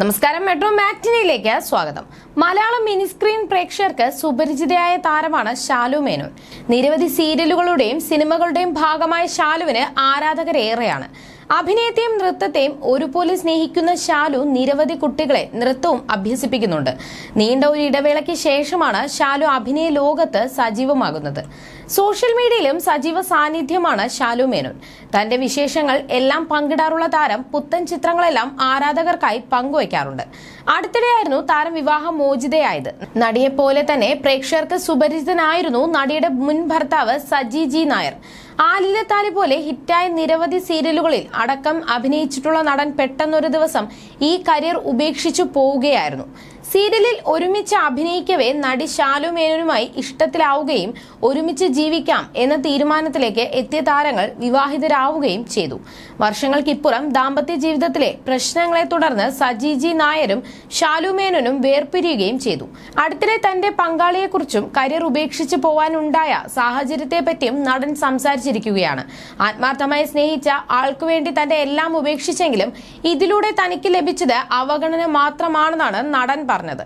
നമസ്കാരം മെട്രോ മാറ്റിനിയിലേക്ക് സ്വാഗതം. Malayalam mini screen പ്രേക്ഷകർക്ക് സുപരിചിതയായ താരമാണ് ഷാലു മേനോൻ. നിരവധി സീരിയലുകളുടെയും സിനിമകളുടെയും ഭാഗമായ ശാലുവിന് ആരാധകരേറെയാണ്. അഭിനയത്തെയും നൃത്തത്തെയും ഒരുപോലെ സ്നേഹിക്കുന്ന ശാലു നിരവധി കുട്ടികളെ നൃത്തവും അഭ്യസിപ്പിക്കുന്നുണ്ട്. നീണ്ട ഒരു ഇടവേളയ്ക്ക് ശേഷമാണ് ശാലു അഭിനയ ലോകത്ത് സജീവമാകുന്നത്. സോഷ്യൽ മീഡിയയിലും സജീവ സാന്നിധ്യമാണ് ശാലു മേനോൻ. തന്റെ വിശേഷങ്ങൾ എല്ലാം പങ്കിടാറുള്ള താരം പുത്തൻ ചിത്രങ്ങളെല്ലാം ആരാധകർക്കായി പങ്കുവയ്ക്കാറുണ്ട്. അടുത്തിടെയായിരുന്നു താരം വിവാഹം മോചിതയായത്. നടിയെപ്പോലെ തന്നെ പ്രേക്ഷകർക്ക് സുപരിചിതനായിരുന്നു നടിയുടെ മുൻ ഭർത്താവ് സജി ജി നായർ. ആലിലത്താലി പോലെ ഹിറ്റായ നിരവധി സീരിയലുകളിൽ അടക്കം അഭിനയിച്ചിട്ടുള്ള നടൻ പെട്ടെന്നൊരു ദിവസം ഈ കരിയർ ഉപേക്ഷിച്ചു പോവുകയായിരുന്നു. സീരിയലിൽ ഒരുമിച്ച് അഭിനയിക്കവേ നടി ശാലു മേനോനുമായി ഇഷ്ടത്തിലാവുകയും ഒരുമിച്ച് ജീവിക്കാം എന്ന തീരുമാനത്തിലേക്ക് എത്തിയ താരങ്ങൾ വിവാഹിതരാവുകയും ചെയ്തു. വർഷങ്ങൾക്കിപ്പുറം ദാമ്പത്യ ജീവിതത്തിലെ പ്രശ്നങ്ങളെ തുടർന്ന് സജി നായരും ശാലു മേനോനും വേർപിരിയുകയും ചെയ്തു. അടുത്തിടെ തന്റെ പങ്കാളിയെക്കുറിച്ചും കരിയർ ഉപേക്ഷിച്ചു പോവാനുണ്ടായ സാഹചര്യത്തെപ്പറ്റിയും നടൻ സംസാരിച്ചിരിക്കുകയാണ്. ആത്മാർത്ഥമായി സ്നേഹിച്ച ആൾക്കു വേണ്ടി തന്റെ എല്ലാം ഉപേക്ഷിച്ചെങ്കിലും ഇതിലൂടെ തനിക്ക് ലഭിച്ചത് അവഗണന മാത്രമാണെന്നാണ് നടൻ പറഞ്ഞത്.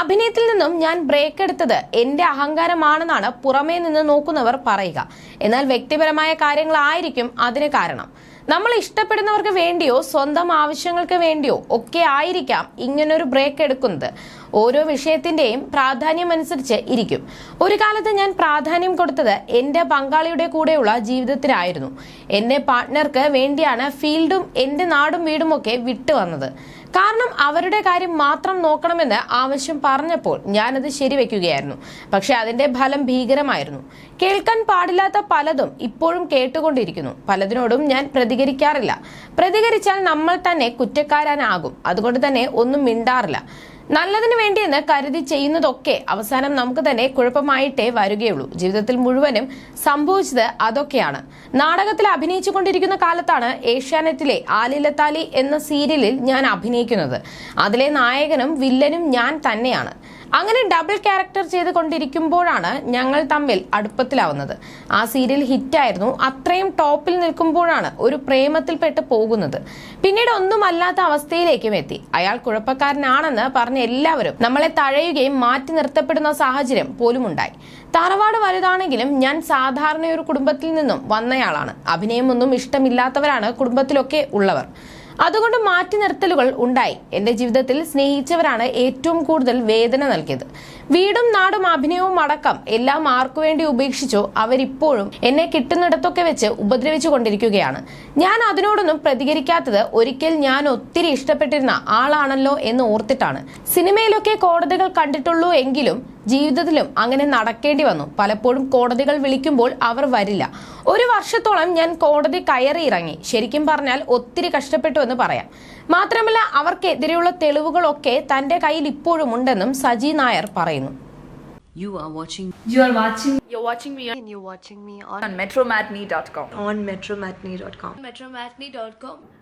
അഭിനയത്തിൽ നിന്നും ഞാൻ ബ്രേക്ക് എടുത്തത് എന്റെ അഹങ്കാരമാണെന്നാണ് പുറമേ നിന്ന് നോക്കുന്നവർ പറയുക. എന്നാൽ വ്യക്തിപരമായ കാര്യങ്ങളായിരിക്കും അതിന് കാരണം. നമ്മൾ ഇഷ്ടപ്പെടുന്നവർക്ക് വേണ്ടിയോ സ്വന്തം ആവശ്യങ്ങൾക്ക് വേണ്ടിയോ ഒക്കെ ആയിരിക്കാം ഇങ്ങനൊരു ബ്രേക്ക് എടുക്കുന്നത്. ഓരോ വിഷയത്തിന്റെയും പ്രാധാന്യം അനുസരിച്ച് ഇരിക്കും. ഒരു കാലത്ത് ഞാൻ പ്രാധാന്യം കൊടുത്തത് എന്റെ പങ്കാളിയുടെ കൂടെയുള്ള ജീവിതത്തിനായിരുന്നു എന്റെ പാർട്ട്ണർക്ക് വേണ്ടിയാണ് ഫീൽഡും എന്റെ നാടും വീടും ഒക്കെ വിട്ടുവന്നത് കാരണം അവരുടെ കാര്യം മാത്രം നോക്കണമെന്ന് ആവശ്യം പറഞ്ഞപ്പോൾ ഞാനത് ശരിവെക്കുകയായിരുന്നു. പക്ഷെ അതിന്റെ ഫലം ഭീകരമായിരുന്നു. കേൾക്കാൻ പാടില്ലാത്ത പലതും ഇപ്പോഴും കേട്ടുകൊണ്ടിരിക്കുന്നു. പലതിനോടും ഞാൻ പ്രതികരിക്കാറില്ല. പ്രതികരിച്ചാൽ നമ്മൾ തന്നെ കുറ്റക്കാരനാകും. അതുകൊണ്ട് തന്നെ ഒന്നും മിണ്ടാറില്ല. നല്ലതിന് വേണ്ടിയെന്ന് കരുതി ചെയ്യുന്നതൊക്കെ അവസാനം നമുക്ക് തന്നെ കുഴപ്പമായിട്ടേ വരികയുള്ളൂ. ജീവിതത്തിൽ മുഴുവനും സംഭവിച്ചത് അതൊക്കെയാണ്. നാടകത്തിൽ അഭിനയിച്ചു കൊണ്ടിരിക്കുന്ന കാലത്താണ് ഏഷ്യാനെറ്റിലെ ആലിലത്താലി എന്ന സീരിയലിൽ ഞാൻ അഭിനയിക്കുന്നത്. അതിലെ നായകനും വില്ലനും ഞാൻ തന്നെയാണ്. അങ്ങനെ ഡബിൾ ക്യാരക്ടർ ചെയ്ത് കൊണ്ടിരിക്കുമ്പോഴാണ് ഞങ്ങൾ തമ്മിൽ അടുപ്പത്തിലാവുന്നത്. ആ സീരിയൽ ഹിറ്റായിരുന്നു. അത്രയും ടോപ്പിൽ നിൽക്കുമ്പോഴാണ് ഒരു പ്രേമത്തിൽപ്പെട്ട് പോകുന്നത്. പിന്നീട് ഒന്നുമല്ലാത്ത അവസ്ഥയിലേക്കും എത്തി. അയാൾ കുഴപ്പക്കാരനാണെന്ന് പറഞ്ഞ എല്ലാവരും നമ്മളെ തഴയുകയും മാറ്റി നിർത്തപ്പെടുന്ന സാഹചര്യം പോലും ഉണ്ടായി തറവാട് വലുതാണെങ്കിലും ഞാൻ സാധാരണ ഒരു കുടുംബത്തിൽ നിന്നും വന്നയാളാണ്. അഭിനയമൊന്നും ഇഷ്ടമില്ലാത്തവരാണ് കുടുംബത്തിലൊക്കെ ഉള്ളവർ. അതുകൊണ്ട് മാറ്റി നിർത്തലുകൾ ഉണ്ടായി. എന്റെ ജീവിതത്തിൽ സ്നേഹിച്ചവരാണ് ഏറ്റവും കൂടുതൽ വേദന നൽകിയത്. വീടും നാടും അഭിനയവും അടക്കം എല്ലാം ആർക്കു വേണ്ടി ഉപേക്ഷിച്ചോ അവരിപ്പോഴും എന്നെ കിട്ടുന്നിടത്തൊക്കെ വെച്ച് ഉപദ്രവിച്ചു കൊണ്ടിരിക്കുകയാണ് ഞാൻ അതിനോടൊന്നും പ്രതികരിക്കാത്തത് ഒരിക്കൽ ഞാൻ ഒത്തിരി ഇഷ്ടപ്പെട്ടിരുന്ന ആളാണല്ലോ എന്ന് ഓർത്തിട്ടാണ്. സിനിമയിലൊക്കെ കോടതികൾ കണ്ടിട്ടുള്ളൂ എങ്കിലും ജീവിതത്തിലും അങ്ങനെ നടക്കേണ്ടി വന്നു പലപ്പോഴും കോടതികൾ വിളിക്കുമ്പോൾ അവർ വരില്ല ഒരു വർഷത്തോളം ഞാൻ കോടതി കയറി ഇറങ്ങി ശരിക്കും പറഞ്ഞാൽ ഒത്തിരി കഷ്ടപ്പെട്ടു എന്ന് പറയാം മാത്രമല്ല അവർക്കെതിരെയുള്ള തെളിവുകളൊക്കെ തന്റെ കയ്യിൽ ഇപ്പോഴും ഉണ്ടെന്നും സജി നായർ പറയുന്നു You are watching You are watching You're watching me on, and you're watching me on, on metromatney.com. on metromatney.com. metromatney.com.